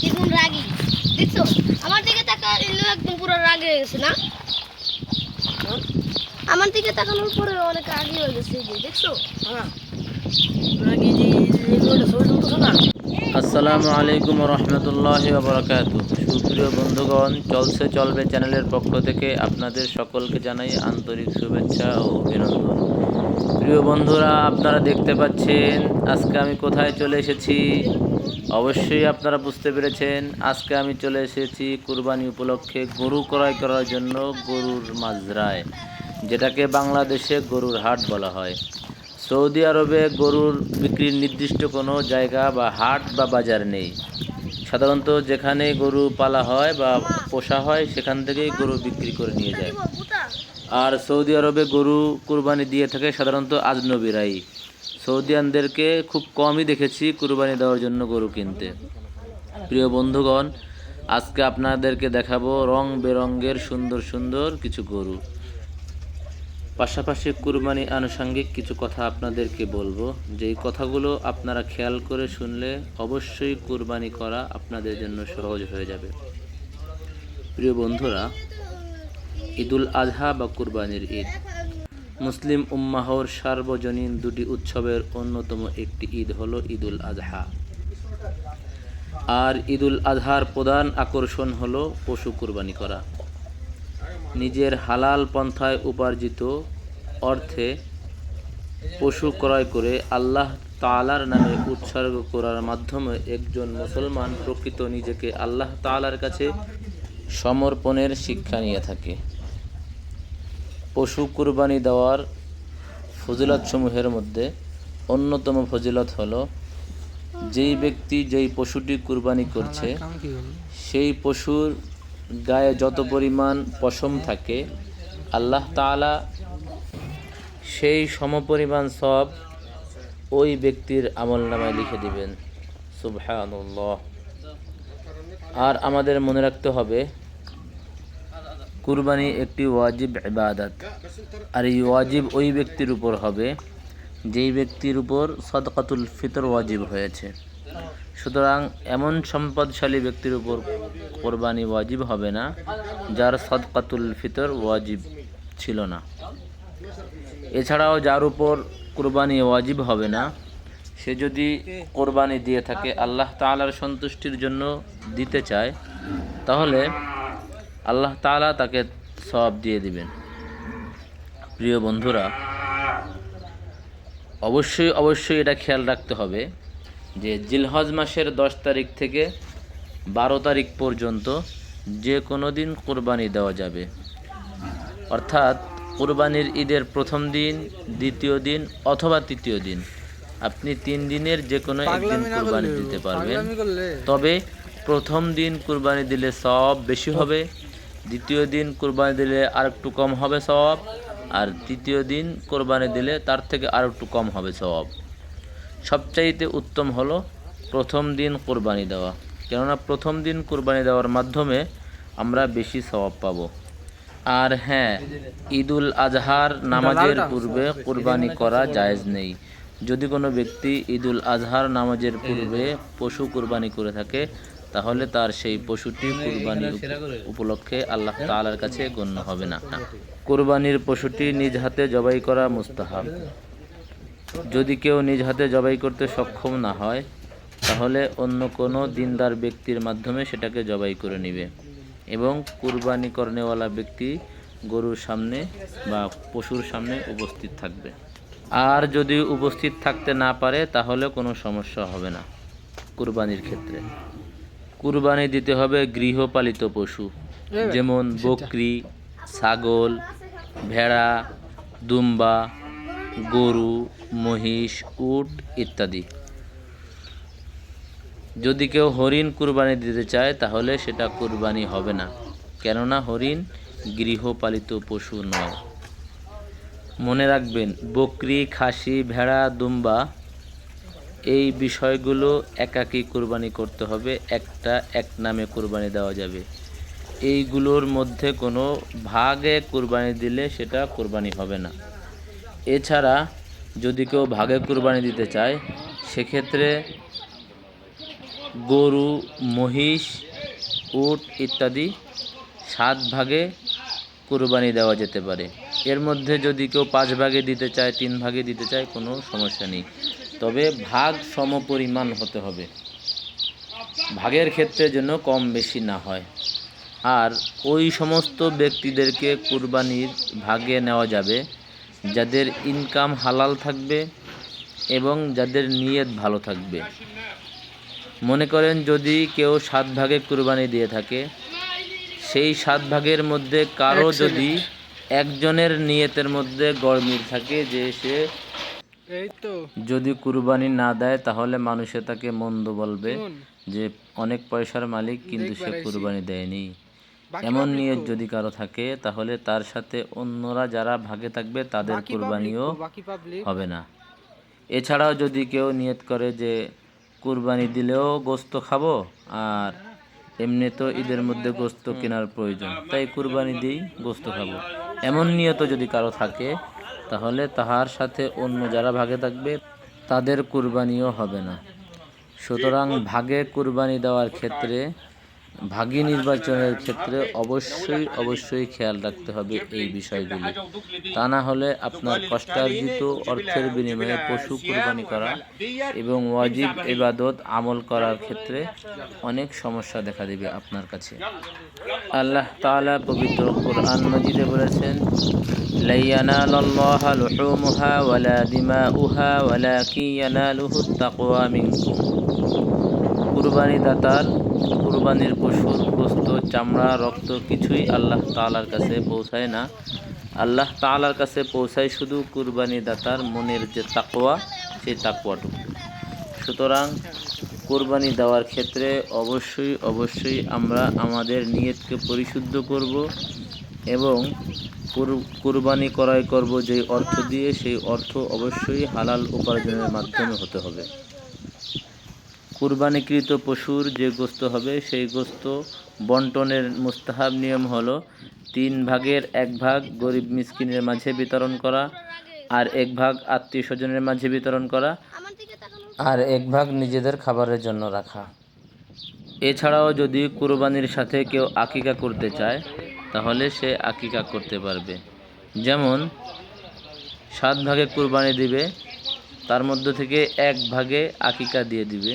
দ্বিগুণ রাগী। দেখছ? আমার দিকে তাকা এলো একদম পুরো রাগে হয়ে গেছে না? আমার দিকে তাকানোর পরে অনেক রাগী হয়ে গেছে এই যে, দেখছ? আসসালামু আলাইকুম রহমতুল্লাহ বরকাত সুপ্রিয় বন্ধুগণ চলছে চলবে চ্যানেলের পক্ষ থেকে আপনাদের সকলকে জানাই আন্তরিক শুভেচ্ছা ও অভিনন্দন। প্রিয় বন্ধুরা, আপনারা দেখতে পাচ্ছেন আজকে আমি কোথায় চলে এসেছি। অবশ্যই আপনারা বুঝতে পেরেছেন, আজকে আমি চলে এসেছি কুরবানি উপলক্ষে গরু ক্রয় করার জন্য গরুর মাজরায়, যেটাকে বাংলাদেশে গরুর হাট বলা হয়। সৌদি আরবে গরুর বিক্রির নির্দিষ্ট কোনো জায়গা বা হাট বা বাজার নেই। সাধারণত যেখানে গরু পালা হয় বা পোষা হয়, সেখান থেকেই গরু বিক্রি করে নিয়ে যায়। আর সৌদি আরবে গরু কুরবানি দিয়ে থাকে সাধারণত আজনবীরাই। সৌদিয়ানদেরকে খুব কমই দেখেছি কুরবানি দেওয়ার জন্য গরু কিনতে। প্রিয় বন্ধুগণ, আজকে আপনাদেরকে দেখাবো রং বেরঙ্গের সুন্দর সুন্দর কিছু গরু। পাশাপাশি কুরবানি আনুষঙ্গিক কিছু কথা আপনাদেরকে বলব। যেই কথাগুলো আপনারা খেয়াল করে শুনলে অবশ্যই কুরবানি করা আপনাদের জন্য সহজ হয়ে যাবে। প্রিয় বন্ধুরা ঈদুল আজহা বা কুরবানির ঈদ। মুসলিম উম্মাহর সার্বজনীন দুটি উৎসবের অন্যতম একটি ঈদ হল ঈদুল আজহা। আর ঈদুল আজহার প্রধান আকর্ষণ হল পশু কুরবানি করা। নিজের হালাল পন্থায় উপার্জিত অর্থে পশু ক্রয় করে আল্লাহ তালার নামে উৎসর্গ করার মাধ্যমে একজন মুসলমান প্রকৃত নিজেকে আল্লাহ তালার কাছে সমর্পণের শিক্ষা নিয়ে থাকে। পশু কুরবানি দেওয়ার ফজিলতসমূহের মধ্যে অন্যতম ফজিলত হল, যেই ব্যক্তি যেই পশুটি কুরবানি করছে, সেই পশুর গায়ে যত পরিমাণ পশম থাকে, আল্লাহ তাআলা সেই সমপরিমাণ সব ওই ব্যক্তির আমল নামায় লিখে দিবেন। সুবহানাল্লাহ। আর আমাদের মনে রাখতে হবে কুরবানি একটি ওয়াজিব ইবাদত। আর এই ওয়াজিব ওই ব্যক্তির উপর হবে, যেই ব্যক্তির উপর সদকাতুল ফিতর ওয়াজিব হয়েছে। সুতরাং এমন সম্পদশালী ব্যক্তির উপর কোরবানি ওয়াজিব হবে না, যার সদকাতুল ফিতর ওয়াজিব ছিল না। এছাড়াও যার উপর কোরবানি ওয়াজিব হবে না, সে যদি কোরবানি দিয়ে থাকে, আল্লাহ তাআলার সন্তুষ্টির জন্য দিতে চায়, তাহলে আল্লাহ তাআলা তাকে সব দিয়ে দিবেন। প্রিয় বন্ধুরা অবশ্যই অবশ্যই এটা খেয়াল রাখতে হবে যে জিলহজ মাসের দশ তারিখ থেকে বারো তারিখ পর্যন্ত যে কোনো দিন কোরবানি দেওয়া যাবে। অর্থাৎ কোরবানির ঈদের প্রথম দিন দ্বিতীয় দিন অথবা তৃতীয় দিন আপনি তিন দিনের যে কোনো একদিন কোরবানি দিতে পারবেন। তবে প্রথম দিন কুরবানি দিলে সব বেশি হবে দ্বিতীয় দিন কোরবানি দিলে আর একটু কম হবে সওয়াব, আর তৃতীয় দিন কোরবানি দিলে তার থেকে আর একটু কম হবে সওয়াব। সবচাইতে উত্তম হলো প্রথম দিন কোরবানি দেওয়া। কেননা প্রথম দিন কোরবানি দেওয়ার মাধ্যমে আমরা বেশি সওয়াব পাবো। আর হ্যাঁ ঈদুল আজহার নামাজের পূর্বে কোরবানি করা জায়েজ নেই। যদি কোনো ব্যক্তি ঈদুল আজহার নামাজের পূর্বে পশু কোরবানি করে থাকে তাহলে তার সেই পশুটি কোরবানি উপলক্ষে আল্লাহ তালার কাছে গণ্য হবে না। কোরবানির পশুটি নিজ হাতে জবাই করা মুস্তাহাব। যদি কেউ নিজ হাতে জবাই করতে সক্ষম না হয় তাহলে অন্য কোনো দিনদার ব্যক্তির মাধ্যমে সেটাকে জবাই করে নেবে এবং কুরবানি করনেওয়ালা ব্যক্তি গরুর সামনে বা পশুর সামনে উপস্থিত থাকবে। আর যদি উপস্থিত থাকতে না পারে তাহলে কোনো সমস্যা হবে না কুরবানির ক্ষেত্রে। কুরবানি দিতে হবে গৃহপালিত পশু যেমন বকরি ছাগল ভেড়া দুম্বা গরু মহিষ উট ইত্যাদি। যদি কেউ হরিণ কুরবানি দিতে চায় তাহলে সেটা কুরবানি হবে না। কেননা হরিণ গৃহপালিত পশু নয়। মনে রাখবেন বকরি খাসি ভেড়া দুম্বা এই বিষয়গুলো একাকী কুরবানি করতে হবে, একটা এক নামে কুরবানি দেওয়া যাবে। এইগুলোর মধ্যে কোনো ভাগে কুরবানি দিলে সেটা কোরবানি হবে না। এছাড়া যদি কেউ ভাগে কুরবানি দিতে চায়, সেক্ষেত্রে গরু, মহিষ, উট ইত্যাদি সাত ভাগে কুরবানি দেওয়া যেতে পারে। এর মধ্যে যদি কেউ পাঁচ ভাগে দিতে চায়, তিন ভাগে দিতে চায়, কোনো সমস্যা নেই। তবে ভাগ সমপরিমাণ হতে হবে। ভাগের ক্ষেত্রে যেন কম বেশি না হয়। আর ওই সমস্ত ব্যক্তিদেরকে কুরবানির ভাগে নেওয়া যাবে যাদের ইনকাম হালাল থাকবে এবং যাদের নিয়ত ভালো থাকবে। মনে করেন যদি কেউ সাত ভাগে কুরবানি দিয়ে থাকে সেই সাত ভাগের মধ্যে কারও যদি একজনের নিয়তের মধ্যে গরমিল থাকে যে সে যদি কুরবানি না দেয় তাহলে মানুষে তাকে মন্দ বলবে যে অনেক পয়সার মালিক কিন্তু সে কুরবানি দেয়নি। এমন নিয়ত যদি কারও থাকে তাহলে তার সাথে অন্যরা যারা ভাগে থাকবে তাদের কুরবানিও হবে না। এছাড়াও যদি কেউ নিয়ত করে যে কুরবানি দিলেও গোস্ত খাব আর এমনি তো ঈদের মধ্যে গোস্ত কেনার প্রয়োজন তাই কুরবানি দিই গোস্ত খাব। এমন নিয়ত যদি কারও থাকে তাহলে তাহার সাথে অন্য যারা ভাগে থাকবে, তাদের কুরবানিও হবে না। সুতরাং ভাগে কুরবানি দেওয়ার ক্ষেত্রে ভাগী নির্বাচনের ক্ষেত্রে অবশ্যই অবশ্যই খেয়াল রাখতে হবে এই বিষয়গুলি। তা না হলে আপনার কষ্টার্জিত অর্থের বিনিময়ে পশু কুরবানি করা এবং ওয়াজিব ইবাদত আমল করার ক্ষেত্রে অনেক সমস্যা দেখা দেবে আপনার কাছে। আল্লাহ তাআলা পবিত্র কোরআন মাজিদে বলেছেন ওয়ালা কুরবানি দাতার কুরবানির পশুর গোস্ত, চামড়া, রক্ত কিছুই আল্লাহ তাআলার কাছে পৌঁছায় না। আল্লাহ তালার কাছে পৌঁছায় শুধু কুরবানি দাতার মনের যে তাকোয়া সেই তাকওয়াটুকু। সুতরাং কোরবানি দেওয়ার ক্ষেত্রে অবশ্যই অবশ্যই আমরা আমাদের নিয়তকে পরিশুদ্ধ করব এবং কুর- কুরবানি ক্রয় করব যে অর্থ দিয়ে, সেই অর্থ অবশ্যই হালাল উপার্জনের মাধ্যমে হতে হবে। কুরবানিকৃত পশুর যে গোস্ত হবে সেই গোস্ত বন্টনের মুস্তাহাব নিয়ম হলো তিন ভাগের এক ভাগ গরিব মিসকিনের মাঝে বিতরণ করা আর এক ভাগ আত্মীয় স্বজনের মাঝে বিতরণ করা আর এক ভাগ নিজেদের খাবারের জন্য রাখা। এছাড়াও যদি কুরবানির সাথে কেউ আকিকা করতে চায় তাহলে সে আকিকা করতে পারবে। যেমন সাত ভাগে কুরবানি দিবে তার মধ্য থেকে এক ভাগে আকিকা দিয়ে দিবে।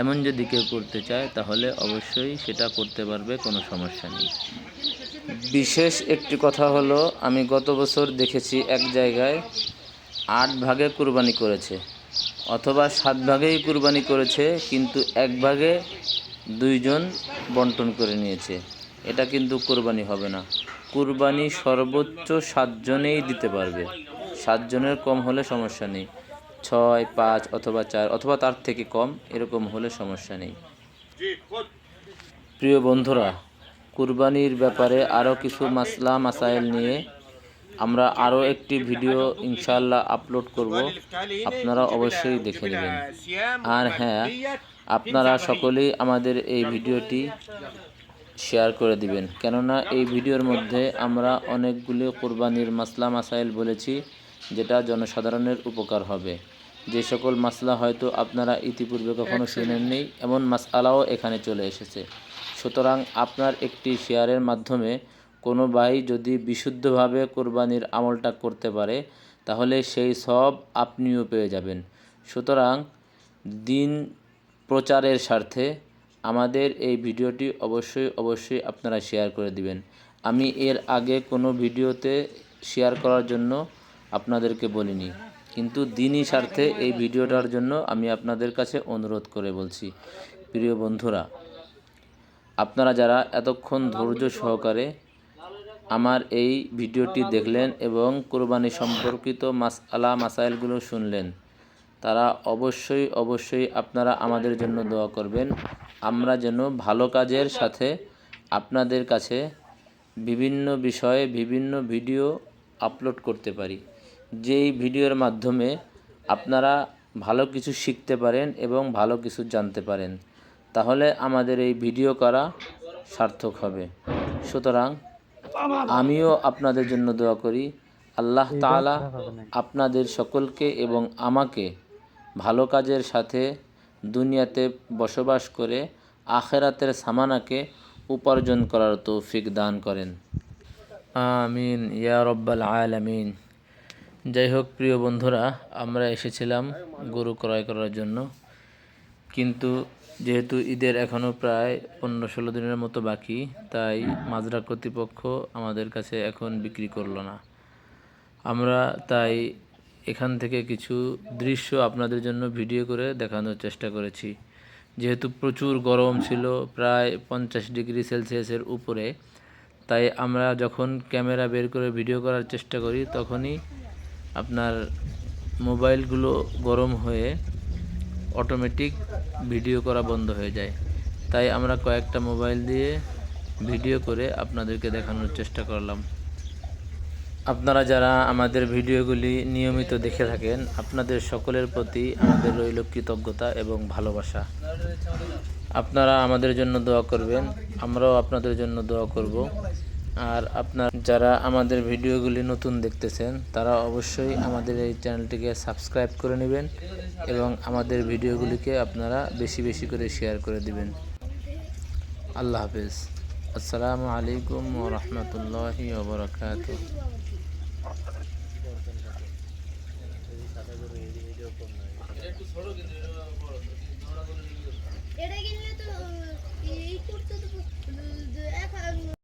এমন যদি কেউ করতে চায়, তাহলে অবশ্যই সেটা করতে পারবে, কোনো সমস্যা নেই। বিশেষ একটি কথা হলো, আমি গত বছর দেখেছি এক জায়গায় আট ভাগে কুরবানি করেছে, অথবা সাত ভাগেই কুরবানি করেছে, কিন্তু এক ভাগে দুইজন বন্টন করে নিয়েছে। এটা কিন্তু কুরবানি হবে না। কুরবানি সর্বোচ্চ সাতজনেই দিতে পারবে। সাতজনের কম হলে সমস্যা নেই। ছয়, পাঁচ অথবা চার অথবা তার থেকে কম এরকম হলে সমস্যা নেই। প্রিয় বন্ধুরা, কুরবানির ব্যাপারে আরও কিছু মাসলা, মাসাইল নিয়ে আমরা আরও একটি ভিডিও ইনশাল্লাহ আপলোড করব। আপনারা অবশ্যই দেখে নেবেন। আর হ্যাঁ আপনারা সকলেই আমাদের এই ভিডিওটি শেয়ার করে দিবেন। কেননা এই ভিডিওর মধ্যে আমরা অনেকগুলি কোরবানির মাসলা, মাসাইল বলেছি, যেটা জনসাধারণের উপকার হবে। যে সকল মাসলা হয়তো আপনারা ইতিপূর্বে কখনো শুনেননি এমন মাসআলাও এখানে চলে এসেছে। সুতরাং আপনার একটি শেয়ারের মাধ্যমে কোনো ভাই যদি বিশুদ্ধভাবে কোরবানির আমলটা করতে পারে তাহলে সেই সব আপনিও পেয়ে যাবেন। সুতরাং দিন প্রচারের স্বার্থে আমাদের এই ভিডিওটি অবশ্যই অবশ্যই আপনারা শেয়ার করে দিবেন। আমি এর আগে কোনো ভিডিওতে শেয়ার করার জন্য আপনাদেরকে বলিনি। কিন্তু দিনই স্বার্থে এই ভিডিওটার জন্য আমি আপনাদের কাছে অনুরোধ করে বলছি। প্রিয় বন্ধুরা, আপনারা যারা এতক্ষণ ধৈর্য সহকারে আমার এই ভিডিওটি দেখলেন এবং কোরবানি সম্পর্কিত মাসআলা মাসাইলগুলো শুনলেন, তারা অবশ্যই অবশ্যই আপনারা আমাদের জন্য দোয়া করবেন। আমরা যেন ভালো কাজের সাথে আপনাদের কাছে বিভিন্ন বিষয়ে বিভিন্ন ভিডিও আপলোড করতে পারি। যেই ভিডিওর মাধ্যমে আপনারা ভালো কিছু শিখতে পারেন এবং ভালো কিছু জানতে পারেন, তাহলে আমাদের এই ভিডিও করা সার্থক হবে। সুতরাং আমিও আপনাদের জন্য দোয়া করি, আল্লাহ তাআলা আপনাদের সকলকে এবং আমাকে ভালো কাজের সাথে দুনিয়াতে বসবাস করে আখেরাতের সামানাকে উপার্জন করার তৌফিক দান করেন। আমিন, ইয়া রব্বাল আলামিন। যাই হোক প্রিয় বন্ধুরা, আমরা এসেছিলাম গরু ক্রয় করার জন্য। কিন্তু যেহেতু ঈদের এখনও প্রায় পনেরো ষোলো দিনের মতো বাকি, তাই মাজরা কর্তৃপক্ষ আমাদের কাছে এখন বিক্রি করল না। আমরা তাই এখান থেকে কিছু দৃশ্য আপনাদের জন্য ভিডিও করে দেখানোর চেষ্টা করেছি। যেহেতু প্রচুর গরম ছিল, প্রায় পঞ্চাশ ডিগ্রি সেলসিয়াসের উপরে, তাই আমরা যখন ক্যামেরা বের করে ভিডিও করার চেষ্টা করি, তখনই আপনার মোবাইলগুলো গরম হয়ে অটোমেটিক ভিডিও করা বন্ধ হয়ে যায়। তাই আমরা কয়েকটা মোবাইল দিয়ে ভিডিও করে আপনাদেরকে দেখানোর চেষ্টা করলাম। আপনারা যারা আমাদের ভিডিওগুলি নিয়মিত দেখে থাকেন, আপনাদের সকলের প্রতি আমাদের রইল কৃতজ্ঞতা এবং ভালোবাসা। আপনারা আমাদের জন্য দোয়া করবেন, আমরাও আপনাদের জন্য দোয়া করব। আর আপনার যারা আমাদের ভিডিওগুলি নতুন দেখতেছেন, তারা অবশ্যই আমাদের এই চ্যানেলটিকে সাবস্ক্রাইব করে নেবেন এবং আমাদের ভিডিওগুলিকে আপনারা বেশি বেশি করে শেয়ার করে দিবেন। আল্লাহ হাফেজ। আসসালামু আলাইকুম ও রহমতুল্লাহি ওবরাকাতুহ এটা কিনলে তো, এই করতে তো